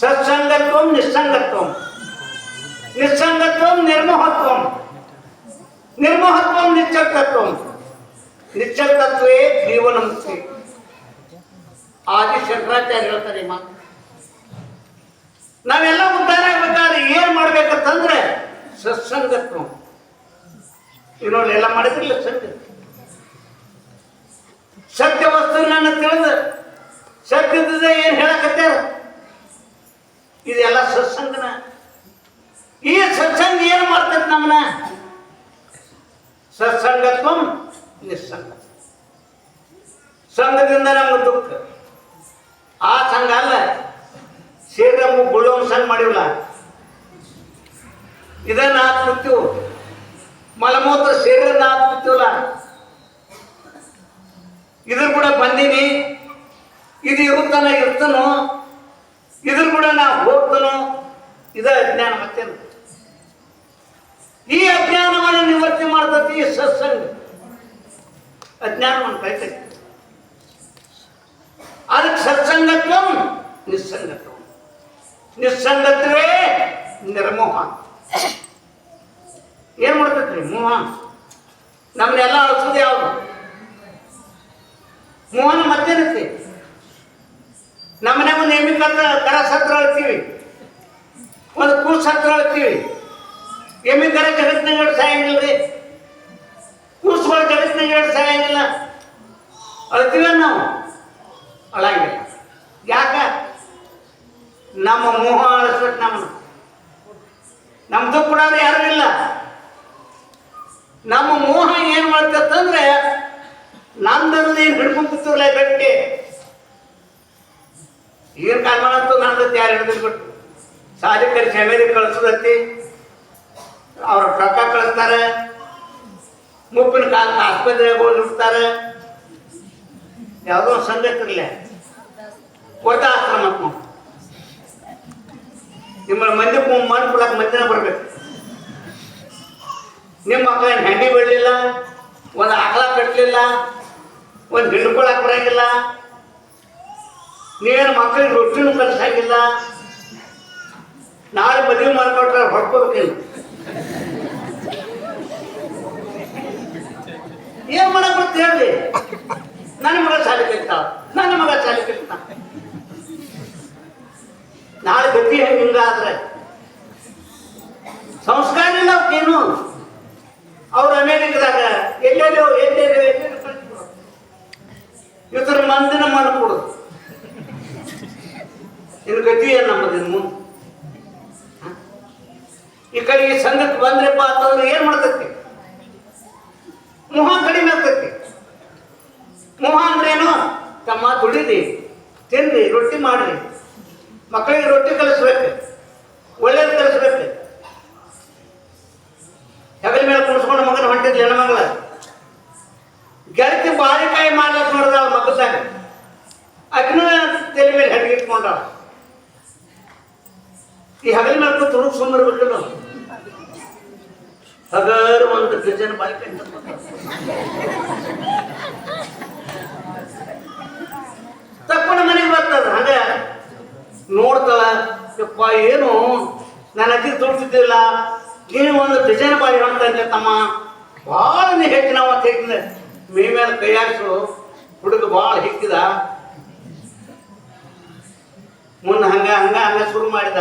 ಸತ್ಸಂಗತ್ವಂ నిస్సంగత్వం నిస్సంగత్వం ನಿರ್ಮೋಹತ್ವಂ. ನಿರ್ಮೋಹತ್ವಂ, ನಿಶ್ಚಲ್ತತ್ವಂ. ನಿಶ್ಚಲ್ತತ್ವೇ ಜೀವನ ಮುಕ್ತಿ ಆದಿ ಶಂಕರಾಚಾರ್ಯ ಹೇಳ್ತಾರೆ ಈ ಮಾತು. ನಾವೆಲ್ಲ ಉದ್ಧಾರ ಆಗ್ಬೇಕಾದ್ರೆ ಏನ್ ಮಾಡ್ಬೇಕಂತಂದ್ರೆ ಸತ್ಸಂಗತ್ವ. ಇನ್ನೊಂದು ಎಲ್ಲ ಸತ್ಯ ಸತ್ಯ? ಸತ್ಯ ನನ್ನ ತಿಳಿದು. ಸತ್ಯದ ಏನ್ ಹೇಳಕತ್ಯಾರ? ಇದೆಲ್ಲ ಸತ್ಸಂಗನ. ಈ ಸತ್ಸಂಗ ಏನು ಮಾಡ್ತೈತೆ ನಮ್ಮನ್ನ ಸತ್ಸಂಗತ್ವ ನಿಸ್ಸಂಗ. ಸಂಘದಿಂದ ನಮ್ಗೆ ದುಃಖ. ಆ ಸಂಘ ಅಲ್ಲ. ಸೇರಿ ನಮ್ಗೆ ಸಂಘ ಮಾಡಿವಲ್ಲ ಇದನ್ನ ಹಾಕ್ಬಿಡ್ತೀವಿ ಮಲಮೂತ್ರ ಸೇರಿನ ಹಾಕ್ಬಿಡ್ತೀವಲ್ಲ ಇದ್ರ ಕೂಡ ಬಂದೀನಿ. ಇದು ಇರುತ್ತಾನ ಇರ್ತಾನೋ. ಇದ್ರ ಕೂಡ ನಾ ಹೋಗ್ತಾನೋ? ಇದ ಅಜ್ಞಾನ ಮತ್ತೆ ಈ ಅಜ್ಞಾನವನ್ನು ನಿವೃತ್ತಿ ಮಾಡ್ತತಿ ಈ ಸತ್ಸಂಗ. ಅಜ್ಞಾನವನ್ನು ಕೈತೈತಿ ಅದಕ್ಕೆ ಸತ್ಸಂಗತ್ವ ನಿಸ್ಸಂಗತ್ವ. ನಿಸ್ಸಂಗತ್ವೇ ನಿರ್ಮೋಹ. ಏನ್ ಮಾಡ್ತೈತ್ರಿ? ಮೋಹ. ನಮ್ಮನ್ನೆಲ್ಲ ಅಳಿಸೋದು ಯಾವುದು? ಮೋಹನ ಮತ್ತೇನೈತಿ? ನಮ್ಮನೆ ಒಂದು ಎಮ್ಮಿ ಕಂದ್ರೆ ಕರ ಸತ್ರ ಅಳ್ತೀವಿ. ಒಂದು ಕೂ ಸತ್ರ ಅಳ್ತೀವಿ. ಎಮ್ಮಿ ಕರ ಎರಡು ಸಾಯಂಗಿಲ್ಲ ರೀ ಕೂಸ್ಗಳು ಎರಡು ಸಾಯಂಗಿಲ್ಲ ಅಳ್ತೀವ ನಾವು. ಅಳಂಗಿಲ್ಲ. ಯಾಕ? ನಮ್ಮ ಮೋಹ ಅಳಿಸ್ಬೇಕು ನಮ್ಮ ನಮ್ದು ಕೂಡ ಯಾರು ಇಲ್ಲ. ನಮ್ಮ ಮೋಹ ಏನು ಮಾಡ್ತಂದ್ರೆ ನಂದರದೇನು ಹಿಡ್ಕೊಂಡು ಕೂತಿರಲ್ಲ ಗಟ್ಟಿ ಏನ್ ನಾನು ನಂದದ್ದು ಯಾರು ಹಿಡಿದ್ಬಿಟ್ಟು ಸಾಲಿ ಕಲಿಸಿ ಅಮೇರಿಕ ಕಳಿಸೋದತ್ತಿ ಅವ್ರ ರೊಕ್ಕ ಕಳಿಸ್ತಾರೆ. ಮುಪ್ಪಿನ ಕಾಲ ಆಸ್ಪತ್ರೆಗೆ ಹೋಗಿರ್ತಾರೆ ಯಾವುದೋ ಒಂದು ಸಂಗತಿ ಇರಲಿ. ಕೊಟ್ಟ ಆಶ್ರಮ ನಿಮ್ಮ ಮಂದಿ ಮಣ್ಣು ಕೊಡಕ್ಕೆ ಮಂದಿನ ಬರ್ಬೇಕು. ನಿಮ್ಮ ಮಕ್ಕಳ ಹೆಂಡಿ ಬಿಡಲಿಲ್ಲ ಒಂದು ಆಕಳ ಕಟ್ಟಲಿಲ್ಲ ಒಂದು ಹಿಡ್ಕೊಳಕ್ಕೆ ಬರಂಗಿಲ್ಲ? ನೀವೇನು ಮಕ್ಕಳಿಗೆ ರೊಟ್ಟಿನೂ ಕಲಿಸಾಗಿಲ್ಲ ನಾಳೆ ಮದುವೆ ಮಾಡಿಕೊಟ್ರೆ ಹೊಡ್ಕೋಬೇಕಿಲ್ಲ. ಏನ್ ಮಾಡಕ್ ಬರ್ತ ಹೇಳಿ? ನನ್ನ ಮಗ ಶಾಲೆ ಕಲಿತಾವ ನನ್ನ ಮಗ ಶಾಲೆ ಕಲಿತ. ನಾಳೆ ಗತಿ ಹೆಂಗೆ ಹಿಂಗಾದ್ರೆ ಸಂಸ್ಕಾರ ಇಲ್ಲ ಅವಕ್ಕೇನು ಅವ್ರು ಅಮೇರಿಕದಾಗ ಎಲ್ಲೆಲ್ಲೋ ಎಲ್ಲೆಲ್ಲೋ ಎಲ್ಲೆಲ್ಲೋ ಇವತ್ತರ ಮಂದಿನ ಮಾಡ್ಕೊಡೋದು. ಗತಿ ಏನು ನಮ್ಮದು ಇನ್ನು ಮುಂದೆ ಈ ಕಡೆ ಈ ಸಂಘಕ್ಕೆ ಬಂದ್ರಪ್ಪ ಅಂತಂದ್ರೆ ಏನ್ ಮಾಡ್ತೈತಿ? ಮೋಹ ಕಡಿಮೆ ಆಗ್ತೈತಿ. ಮೋಹ ಅಂದ್ರೇನು ತಮ್ಮ ದುಡಿದಿ ತಿನ್ರಿ ರೊಟ್ಟಿ ಮಾಡ್ರಿ ಮಕ್ಕಳಿಗೆ ರೊಟ್ಟಿ ಕಲಿಸ್ಬೇಕು. ಒಳ್ಳೇದು ಕಲಿಸ್ಬೇಕು. ಹೆಗಲ ಮೇಲೆ ಕುಣಿಸ್ಕೊಂಡು ಮಗನ ಹೊಂಟಿದ್ಲಿ ಹೆಣ್ಮಗಳ ಗೆಳತಿ ಬಾಳಿಕಾಯಿ ಮಾಡ್ಲಕ್ ನೋಡಿದ ಮಗದಾಗ ಅಗ್ನ ತಲೆ ಮೇಲೆ ಹೆಡ್ಗೆ ಇಟ್ಕೊಂಡಾಳ. ಈ ಹಗಲ್ ಮೇಲೆ ಕೂತು ಹುಡುಗ ಸುಮ್ಮರ್ಬೇಕಲ್ಲ ಹಗರ್ ಒಂದು ಗಜನ ಬಾಯ್ಕ. ತಕ್ಕೊಂಡು ಮನೆಗೆ ಬರ್ತದ ಹಂಗ ನೋಡ್ತಾಳ, ಯಪ್ಪ, ಏನು? ನಾನು ಅಜ್ಜಿ ತೋರಿಸಿದ್ದಿಲ್ಲ. ನೀನು ಒಂದು ಡಿಸೈನ್ ಬಾರಿ ಹೊಂಟಂತೆ ತಮ್ಮ. ಭಾಳ ನೀ ಹೆಚ್ಚು ನಾವು ಮೇ ಮೇಲೆ ಕೈ ಹುಡುಗ ಭಾಳ ಹಿಕ್ಕಿದ ಮುಂದೆ ಹಂಗ ಹಂಗ ಹಂಗ ಶುರು ಮಾಡಿದ.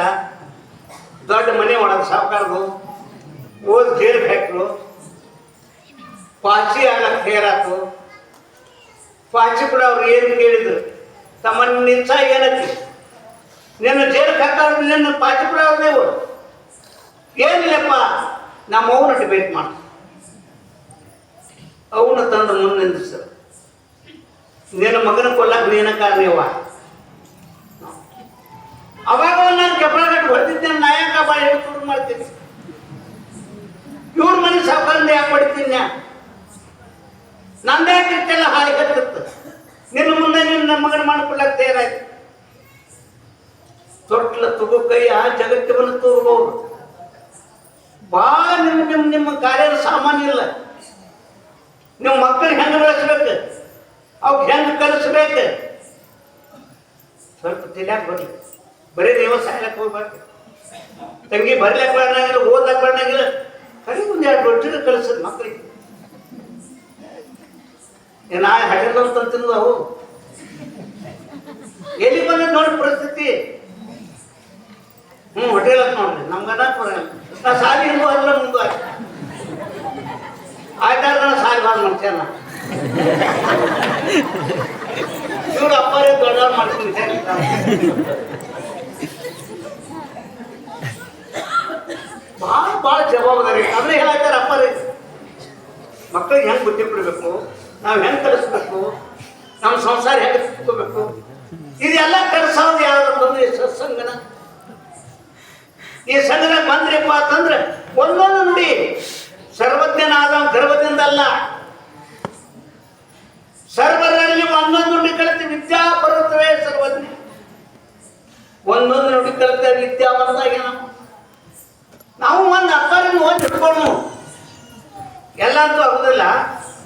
ದೊಡ್ಡ ಮನೆ ಒಳಗೆ ಸಾವುಕಾರದು ಓದ್ ಜೇಲ್ ಹಾಕ್ರು ಪಾಚಿ ಆಗಕ್ಕೆ ತಯಾರಾತು ಪಾಚಿ ಕೂಡ ಅವ್ರು ಏನು ಕೇಳಿದ್ರು? ತಮ್ಮ ನಿಂತ ಏನತ್ತಿ ನಿನ್ನ ಜೇಲ್ ಹಾಕೋರು ನಿನ್ನ ಪಾಚಿ ಕೂಡ ಅವ್ರು ನೀವು ಏನಿಲ್ಲಪ್ಪ, ನಮ್ಮ ಅವನ ಡಿಬೇಟ್ ಮಾಡ. ಅವನ ತಂದು ಮುಂದೆ ನಿಂದಿಸ್ತಾರೆ ನಿನ್ನ ಮಗನ ಕೊಲ್ಲಕ್ಕೆ ನೀನ ಕಾರಣವ ಅವಾಗ ನಾನು ಕೆಪ್ಪಳಗಟ್ಟು ಹೊಡೆದಿದ್ದೆ ನಾಯಕ ಬಾ ಹೇಳಿ ಶುರು ಮಾಡ್ತೀನಿ. ಇವ್ರ ಮನೆ ಸಾವುಕಾರಿಂದ ಯಾಕೆ ಹೊಡಿತೀನಿ? ನಂದೇ ಇಷ್ಟೆಲ್ಲ ಹಾಳಿ ಹತ್ತಿತ್ತು ನಿನ್ನ ಮುಂದೆ ನಿನ್ನ ಮಗನ ಮಾಡ್ಕೊಳ್ಳಕ್ಕೆ ತಯಾರಾಯ್ತು. ತೊಟ್ಲ ತುಗು ಕೈ, ಆ ಜಗತ್ತವನ್ನು ತೋರ್ಬೋದು ಭಾಳ ನಿಮ್ಮ ನಿಮ್ಮ ನಿಮ್ಮ ಕಾರ್ಯ ಸಾಮಾನ್ಯ ಇಲ್ಲ. ನಿಮ್ಮ ಮಕ್ಕಳು ಹೆಂಗೆ ಬೆಳೆಸ್ಬೇಕು? ಅವ್ಕೆ ಹೆಂಗೆ ಕಲಿಸ್ಬೇಕು? ಸ್ವಲ್ಪ ತಿಳಿಯಾಕ ಬರಲಿ ಬರೀ ನೀವು ಹೋಗ್ಬಾರ್ದು ತಂಗಿ ಬರ್ಲಕ್ಕೆ ಬರಂಗಿಲ್ಲ ಓದ್ಲಕ್ಕೆ ಬರಂಗಿಲ್ಲ ಕರಿ ಒಂದು ಎರಡು ರೊಟ್ಟಿನ ಕಳಿಸೋದು ಮಕ್ಕಳಿಗೆ ಹಟೆಲ್ ಅಂತ ತಿನ್ನೋದು ಅವು. ಎಲ್ಲಿ ಬಂದ ನೋಡಿ ಪರಿಸ್ಥಿತಿ. ಹ್ಞೂ ಅಂತ ನೋಡ್ರಿ ನಮ್ಗೆ ಕೊಡಲ್ಲ ನಾ ಸಾಲಿ ಹಿಂದೂ ಅಲ್ಲ ಮುಂದೆ ಆಯ್ತಾರ ನಾನು ಸಾಲಿ ಬಾದ್ ಮಾಡ್ತೇನ ಇವ್ರ ಅಪ್ಪರೇ ದೊಡ್ಡವ್ರು ಮಾಡ್ತೀನಿ ಭಾಳ ಭಾಳ ಜವಾಬ್ದಾರಿ. ಅಂದ್ರೆ ಹೇಳ್ತಾರೆ ಅಪ್ಪರೇ? ಮಕ್ಕಳಿಗೆ ಹೆಂಗೆ ಬುದ್ಧಿ ಕೊಡಬೇಕು? ನಾವು ಹೆಂಗೆ ಕಲಿಸ್ಬೇಕು ನಮ್ಮ ಸಂಸಾರ ಹೆಂಗೆ ತಿಳ್ಕೋಬೇಕು ಇದೆಲ್ಲ ಕಲಿಸೋದು ಯಾವ್ದಂದ್ರೆ ಸತ್ಸಂಗನ. ಈ ಸಂಗನ ಬಂದ್ರಪ್ಪ ಅಂತಂದ್ರೆ ಒಂದೊಂದು ನುಡಿ ಸರ್ವಜ್ಞನಾದ ಗರ್ವದಿಂದ ಅಲ್ಲ ಸರ್ವರಲ್ಲಿ ಒಂದೊಂದು ನುಡಿ ಕಲಿತು ವಿದ್ಯಾ ಬರುತ್ತವೆ ಸರ್ವಜ್ಞ. ಒಂದೊಂದು ನುಡಿ ಕಲಿತ ವಿದ್ಯಾವಂತ ನಾವು ನಾವು ಒಂದು ಅಪ್ಪರಿಂದ ಒಂದು ಹಿಡ್ಕೊಂಡು ಎಲ್ಲ ಅಂತೂ ಆಗುದಿಲ್ಲ.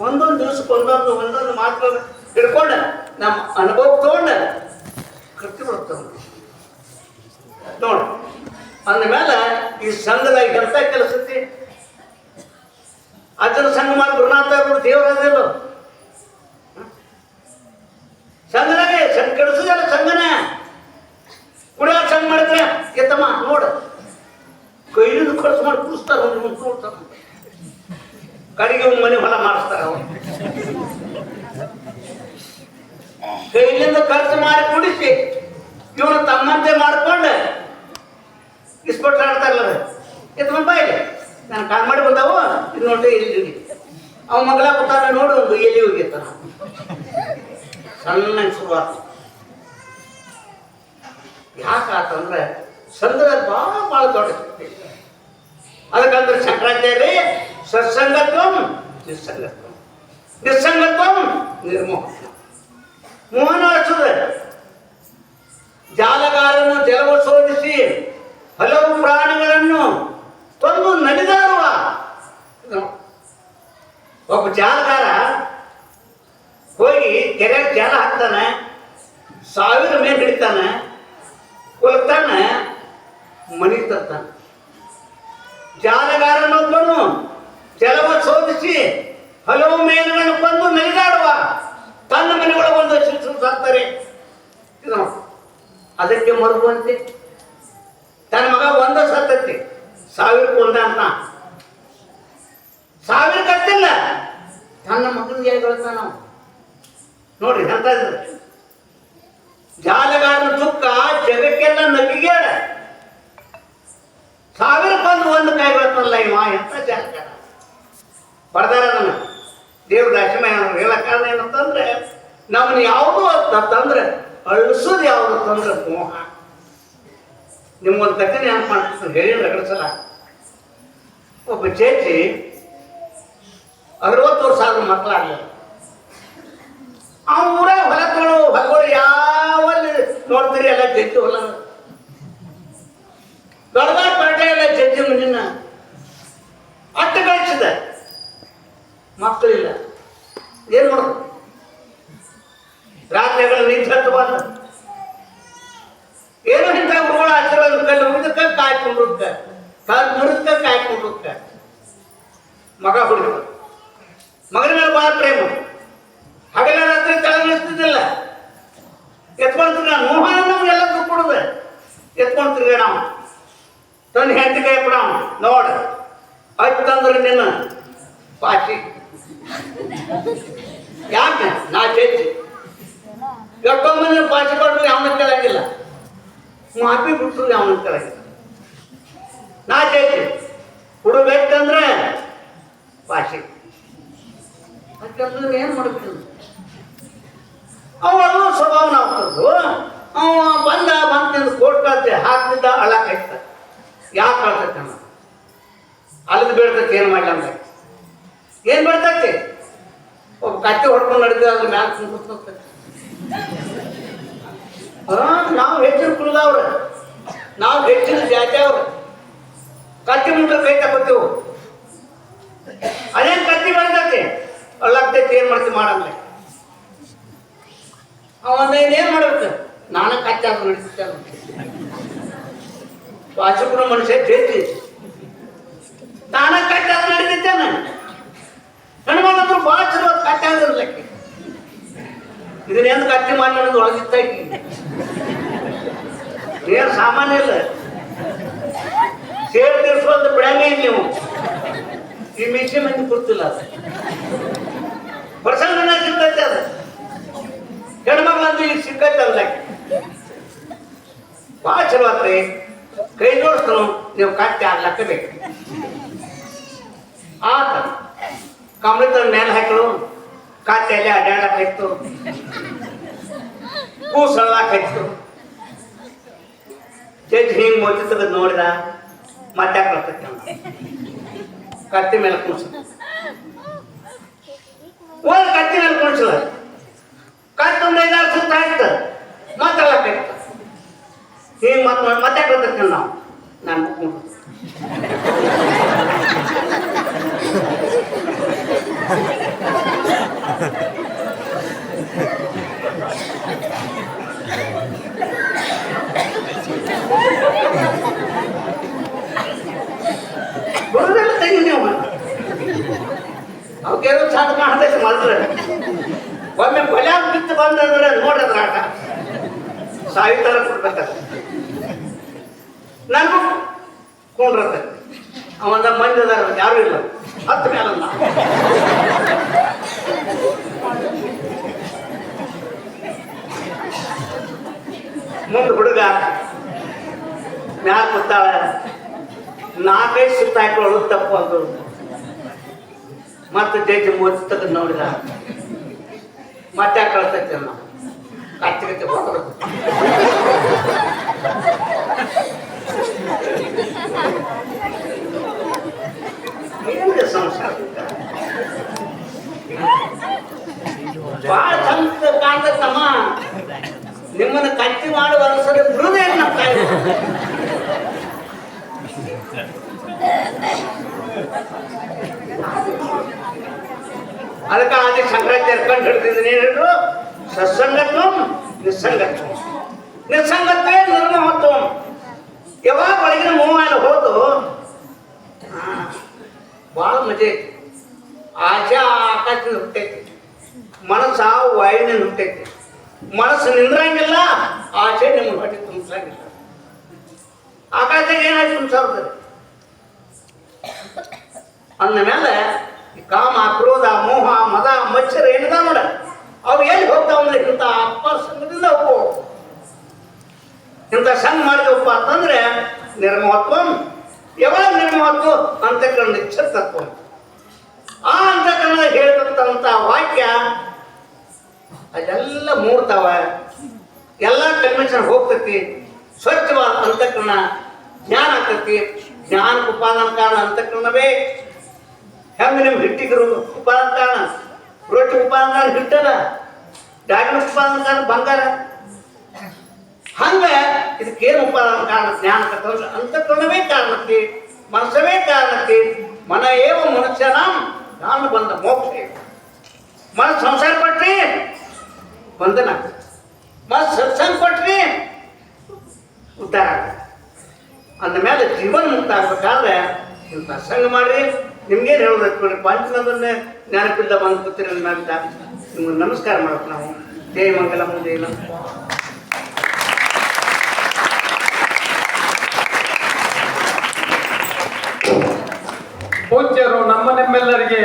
ಒಂದೊಂದು ದಿವ್ಸಕ್ಕೆ ಒಂದೊಂದು ಒಂದೊಂದು ಮಾತು ಹಿಡ್ಕೊಂಡು ನಮ್ಮ ಅನುಭವ ತಗೊಂಡು ಕೃತಿ ಬರ್ತವೆ. ನೋಡಿ ಅಂದಮೇಲೆ ಈ ಸಂಘದಾಗ ಕೆಲಸ ಕೆಲಸತಿ ಅಜ್ಜನ ಸಂಘ ಮಾಡಿ ಗುರುನಾಥ ದೇವರಾದಿಲ್ಲ ಸಂಘನಾಗೆ ಸಂಘ ಕೆಡಿಸೋದಲ್ಲ ಸಂಘನ. ಕುಡಿಯೋ ಸಂಘ ಮಾಡಿದ್ರೆ, ಎತ್ತಮ್ಮ, ನೋಡು. ಕೈಯಿಂದ ಖರ್ಚು ಮಾಡಿ ಕುಡಿಸ್ತಾರೆ ನೋಡ್ತಾರ. ಕಡೆಗೆ ಒಂದು ಮನೆ ಹೊಲ ಮಾಡಿಸ್ತಾರ ಅವ್ರು. ಕೈಲಿಂದ ಖರ್ಚು ಮಾಡಿ ಕುಡಿಸಿ ಇವನು ತಮ್ಮಂತೆ ಮಾಡ್ಕೊಂಡು ಇಲ್ಲ ಆಡ್ತಾರಲ್ಲ ಎತ್ಕೊಂಡ್ ಬಾಯಿಲೆ ನಾನು ಕಾಲ್ ಮಾಡಿ ಬಂದಾವು, ಇದು ನೋಡಿ ಇಲ್ಲಿ ಅವ ಮಗಳ ಕೂತಾನ ನೋಡು, ಒಂದು ಎಲ್ಲಿ ಹೋಗಿರ್ತಾನ ಸಣ್ಣ ಶುರುವಾತ. ಯಾಕಾತಂದ್ರೆ ಸಂದರ್ಭ ಭಾಳ ಭಾಳ ದೊಡ್ಡ ಅದಕ್ಕಂದ್ರೆ ಶಂಕರಾಚಾರ್ಯ ಸತ್ಸಂಗತ್ವಂ ನಿಸ್ಸಂಗತ್ವಂ. ನಿಸ್ಸಂಗತ್ವಂ ನಿರ್ಮೋಹ ಮೋಹನ ಹಚ್ಚುದ ಜಾಲಗಾರನು ಜಲವ ಶೋಧಿಸಿ ಹಲವು ಪ್ರಾಣಿಗಳನ್ನು ಕೊಂದು ನಡೆದಾಡುವ ಒಬ್ಬ ಜಾಲಗಾರ ಹೋಗಿ ಕೆರೆಗೆ ಜಾಲ ಹಾಕ್ತಾನೆ, ಸಾವಿರ ಮೇಲೆ ಹಿಡಿತಾನೆ ಕೊಲ್ತಾನೆ ಮನಿ ತರ್ತಾನೆ. ಜಾಲಗಾರನೊಬ್ಬನು ಜಲವ ಶೋಧಿಸಿ ಹಲವು ಮೇಲುಗಳನ್ನು ಬಂದು ನಲಿದಾಡುವ ತನ್ನ ಮನೆಗಳ ಒಂದು ಶಿಕ್ಷಣ ಸಾಕ್ತಾರೆ. ಅದಕ್ಕೆ ಮರುವಂತೆ ತನ್ನ ಮಗ ಒಂದ ಸತ್ತೈತಿ. ಸಾವಿರ ಒಂದ ಅಂತ. ಸಾವಿರ ಕತ್ತಿಲ್ಲ ತನ್ನ ಮಗನ ಹೇಳ್ತಾನ ನಾವು? ನೋಡ್ರಿ ಅಂತ ಜಾಲಗಾರನ ದುಃಖ ಜಗಕ್ಕೆಲ್ಲ ನಗಿಗೇಡ ಸಾವಿರ ಬಂದು ಒಂದು ಕೈ ಬರ್ತಲ್ಲ ಇವ, ಎಂತ ಜಾಲಗಾರ ಬರ್ದಾರ ಅದನ್ನ. ದೇವ್ರ ದಶಮ ಹೇಳ ಕಾರಣ ಏನಂತಂದ್ರೆ ನಮ್ಮನ್ನ ಯಾವುದು ತಂದ್ರೆ, ಅಳಿಸೋದು ಯಾವುದು ತಂದ್ರೆ ಮೋಹ. ನಿಮ್ಗೊಂದು ತಕ್ಕ ನೆನಪು ಮಾಡ್ತೀನಿ, ಹೇಳಿ ರಗಡಿಸಲ್ಲ ಒಬ್ಬ ಚೇಚಿ ಅರವತ್ತು ವರ್ಷ ಆದ್ರೂ ಮಕ್ಕಳಾಗಲಿಲ್ಲ. ಅವ್ನ ಹೊಲ ತೊಳು, ಹೊಲಗಳು ಯಾವಲ್ಲಿ ನೋಡ್ತೀರಿ, ಎಲ್ಲ ಜಜ್ಜಿ ಹೊಲ ದೊಡ್ಡ ದೊಡ್ಡ ಪೇಟೆ ಎಲ್ಲ ಜಜ್ಜಿ ಮುಂದಿನ ಅಟ್ಟ ಗಳಿಸಿದ ಮಕ್ಕಳಿಲ್ಲ ಏನ್ ಮಾಡೋದು ರಾತ್ರಿಗಳ ನಿಂತು ಹತ್ತು ಬಂದ ಏನು ಇಂಥ ಗುರುಗಳ ಆಶೀರ್ವಾದ ಕಲ್ಲು ಮುರಿದಕ್ಕ ಕಾಯ್ಕೊಂಡ್ರಕ್ಕ ಕಾಲ್ ಮುರಿದಕ್ಕ ಕಾಯ್ಕೊಂಡ್ರಕ್ಕ ಮಗ ಹುಡುಗ. ಮಗನ ಮೇಲೆ ಬಹಳ ಪ್ರೇಮ. ಹಗಲ ರಾತ್ರಿ ತಲೆಗಿಳಿಸ್ತಿದ್ದಿಲ್ಲ ಎತ್ಕೊಂಡು ತಿರ್ಗ ಮೋಹನ ನಮ್ಗೆಲ್ಲ ಕೊಡುದು ಎತ್ಕೊಂಡು ತಿರ್ಗ ನಾವು. ತನ್ನ ಹೆಂಡತಿ ಕೈ ಬಿಡವ ನೋಡ ಅತ್ತಂದ್ರೆ ನಿನ್ನ ಪಾಚಿ ಯಾಕೆ? ನಾ ಚೇಚಿ ಎಷ್ಟೊಂದು ಪಾಚಿ ಕೊಟ್ಟರು ಅವನ ಕೆಳಗಿಲ್ಲ. ಮಾಪಿ ಬಿಟ್ಟರು ಯಾವನ ಕೆಳಗಿಲ್ಲ ನಾ ಚೇಚಿ ಹುಡುಗಟ್ಟಂದ್ರೆ ಪಾಚಿ ಅದಕ್ಕಂದ್ರೆ ಏನು ಮಾಡ್ಬೇಕು? ಅವನು ಸ್ವಭಾವ ನಾವು ಅವ ಬಂದ ಬಂದ ಕೋಟ್ ಕಳ್ತೆ ಹಾಕ್ತಿದ್ದ ಅಳಕಾಯ್ತ ಯಾಕೆ ಕಳ್ತೈತೆ ಅಣ್ಣ? ಅಲ್ಲದ ಬೀಳ್ತೈತೆ, ಏನು ಮಾಡ್ಲಿ ಅಂದ್ರೆ ಏನು ಬೀಳ್ತೈತೆ? ಒಬ್ಬ ಕತ್ತಿ ಹೊಡ್ಕೊಂಡು ನಡೀತದೆ ಅದ್ರ ಮ್ಯಾಲ ಕುಂತ್ಕೊತೈತೆ ನಾವು ಹೆಚ್ಚಿನ ಕುಲದವ್ರ ನಾವು ಹೆಚ್ಚಿನ ಜಾತಿ ಅವ್ರ. ಕತ್ತಿ ಮುಂದೆ ಕೈ ತಗೋತೀವಿ. ಅದೇನು ಕತ್ತಿ ಬೆಳ್ತೈತಿ ಅಳ್ಳಾಗ್ತೈತಿ, ಏನು ಮಾಡ್ತಿ ಮಾಡಲ್ಲ ಅವನ ಏನ್ ಮಾಡ್ಬೇಕು ನಾನು ಕಚ್ಚ ನಡೀತೈತೆ ವಾಚಕನ ಮನುಷ್ಯ ಜೈತಿ. ನಾನು ಅದು ನಾನು ಹೆಣ್ಮಕ್ಳು ಭಾಳ ಚಲೋ ಕಟ್ಟ ಇರ್ಲಕ್ಕೆ ಇದನ್ನ ಎಂದು ಕಟ್ಟಿ ಮಾಡಿ ನನಗೆ ಒಳಗಿತ್ತ ಏನು ಸಾಮಾನ್ಯ ಇಲ್ಲ. ಸೇರ್ ತೀರ್ಸೋದು ಬಿಡಂಗೇ ನೀವು ಈ ಮಿಷಿನ್ ಮಂದಿ ಗೊತ್ತಿಲ್ಲ ಅದು. ಪ್ರಸಂಗನ ಸಿಗ್ತೈತೆ ಅದು ಹೆಣ್ಮಕ್ಳಂತೂ ಈಗ ಸಿಕ್ಕೈತೆ ಅಲ್ಲ ಭಾಳ ಚಲೋ ಆತ್ರಿ ಕೈ ಜೋಡಿಸ್ತಾನು ನೀವು ಕಟ್ಟಿ ಆಗ್ಲಕ್ಕ ಬೇಕು ಆತ ಕಂಬಳಿತ ಮೇಲೆ ಹಾಕಿಳು ಕಾತೆಯಲ್ಲಿ ಅಡ್ಡಾಡಕ್ಕಾಯ್ತು ಕೂಸಳ್ಳಾಕಾಯ್ತು ಜಡ್ಜ್ ಹಿಂಗ್ ಮೊದಲು ತೆಗೆದು ನೋಡಿದ ಮತ್ತೆ ಬರ್ತೈತೆ ಅವ್ನು. ಕತ್ತಿ ಮೇಲೆ ಕೂರ್ಸ ಒಂದು ಕತ್ತಿ ಮೇಲೆ ಕೂರ್ಸಲ ಕತ್ತಿ ಒಂದು ಐದಾರು ಸುತ್ತ ಆಯ್ತು ಮಾತಾಡಕ್ಕಾಯ್ತು ಹಿಂಗ್ ಮತ್ತೆ ಮತ್ತೆ ಬರ್ತೈತೆ ನಾವು ನಾನು ಕೂತ್ಕೊಂಡು. ಬರೋದೆಲ್ಲ ತೆಗಿ ನೀವು ಅವಕ್ಕೇನೋ ಚಾಟ ಮಾಡ್ತೈತೆ ಮಾಡಿದ್ರೆ ಒಮ್ಮೆ ಕೊಲೆ ಬಿತ್ತು ಬಂದಂದ್ರೆ ನೋಡಿದ್ರ ಆಟ ಸಾವಿತಾರ ಕೊಡ್ಬೇಕಲ್ಲ ನನಗೂ ಕೊಂಡ್ರತೆ ಅವಂದ ಮಂದಿ ಅದಾರ ಯಾರು ಇಲ್ಲ. ಹತ್ತು ಮೇಲಲ್ಲ ಮುಂದೆ ಹುಡುಗ ಮ್ಯಾಲ ಕೂತಾಳ. ನಾಲ್ಕೈದು ಸುತ್ತ ಹಾಕೊಳ್ಳೋದು ತಪ್ಪು ಅಂತ ಮತ್ತೆ ಜಜ್ಜಿ ಮೂವತ್ತು ತೆಗೆದು ನೋಡಿದ. ಮತ್ತೆ ಕಳ್ತೈತೆ ನಾವು ಕತ್ತಿಗೆ ಹೋಗೋದು ಏನಿದೆ ಸಂಸಾರ ಭಾಳ ಚಂದ ಕಾಣ್ತಮ್ಮ ನಿಮ್ಮನ್ನ ಕತ್ತಿ ಮಾಡಿ ವರ್ಷದ ಬಿಡುದೇ ಇಲ್ಲ ನಮ್ಮ ತಾಯಿ ಅದಕ್ಕೆ ಆದಿ ಕಂಡು ಸತ್ಸಂಗತ್ವ ಹೇಳಿದ್ರು, ಸತ್ಸಂಗತ್ವಂ ನಿಸ್ಸಂಗತ್ವಂ. ನಿಸ್ಸಂಗತ್ವೇ ನಿರ್ಮಹತ್ವಂ. ಯಾವಾಗ ಒಳಗಿನ ಮೂವಲ್ಲಿ ಹೋದು ಭಾಳ ಮಜೆ ಐತಿ. ಆಚೆ ಆಕಾಶದಿಂದ ಹುಟ್ಟೈತಿ. ಮನಸ್ಸ ವಾಯುವಿನಿಂದ ಹುಟ್ಟೈತಿ. ಮನಸ್ಸು ನಿಂದ್ರಂಗಿಲ್ಲ, ಆಚೆ ನಿಮ್ಮ ಹೊಟ್ಟೆ ತುಂಬಿಸಂಗಿಲ್ಲ. ಆಕಾಶದಾಗ ಏನಾಯ್ತು ತುಂಬಿಸಾರ್ತದೆ ಅಂದ ಮೇಲೆ ಕಾಮ, ಕ್ರೋಧ, ಮೋಹ, ಮದ, ಮಚ್ಚರ ಏನದ ನೋಡ. ಅವು ಎಲ್ಲಿ ಹೋಗ್ತಾವಂದ್ರೆ ಇಂಥ ಸಂಘದಿಂದ ಹೋಗು ಇಂಥ ಸಂಘ ಮಾಡಿದವಪ್ಪ ಅಂತಂದ್ರೆ ನಿರ್ಮಹತ್ವ, ಯಾವಾಗ ನಿರ್ಮಹತ್ವ? ಅಂತಕರಣ ನಿಶ್ಚಿತತ್ವ ಆ ಅಂತಕರಣ ಹೇಳ್ತಕ್ಕಂಥ ವಾಕ್ಯ ಅದೆಲ್ಲ ಮೂಡ್ತಾವ. ಎಲ್ಲ ಕನ್ವೆನ್ಷನ್ ಹೋಗ್ತೈತಿ. ಸ್ವಚ್ಛವಾದ ಅಂತಕರಣ, ಜ್ಞಾನ ಆಗ್ತೈತಿ. ಜ್ಞಾನಕ್ಕೆ ಉಪಾದಾನ ಕಾರಣ ಅಂತಕರಣವೇ. ಹೆಂಗ ನೀವು ಹಿಟ್ಟಿದ್ರು ಉಪಾಂತಾನ ರೊಟ್ಟಿ ಉಪಾಂತಾನ ಉಪಾದಾನ ಕಾರಣ ಬಂಗಾರ? ಹಂಗ ಇದಕ್ಕೇನು ಉಪಾದಾನ ಕಾರಣ ಜ್ಞಾನ ಅಂತ ಅಂತಕರಣವೇ ಕಾರಣಕ್ಕೆ, ಮನಸ್ಸವೇ ಕಾರಣಕ್ಕೆ, ಮನ ಏವ ಮನುಷ್ಯನ ನಾನು ಬಂದ ಮೋಕ್ಷ ಮನ ಸಂಸಾರ ಪಟ್ರಿ ಬಂದನ ಮನ ಸತ್ಸಂಗ ಆಗ್ತದೆ. ಅಂದ ಮೇಲೆ ಜೀವನ ಮುಕ್ತ ಆಗ್ಬೇಕಾದ್ರೆ ಇಂಥ ಸಂಘ ಮಾಡ್ರಿ. ನಿಮ್ಗೇನು ಹೇಳೋದು ಪಂಚನಂದನ್ನೇ ನೆನಪಿಲ್ಲ ಬಂದು ಕೂತಿರಲ್ಲ ಅಂತ ನಿಮ್ಗೆ ನಮಸ್ಕಾರ ಮಾಡಬೇಕು ನಾವು. ಜಯ ಮಂಗಲ ಮುಂದೆ ಪೂಜ್ಯರು, ನಮ್ಮ ನಿಮ್ಮೆಲ್ಲರಿಗೆ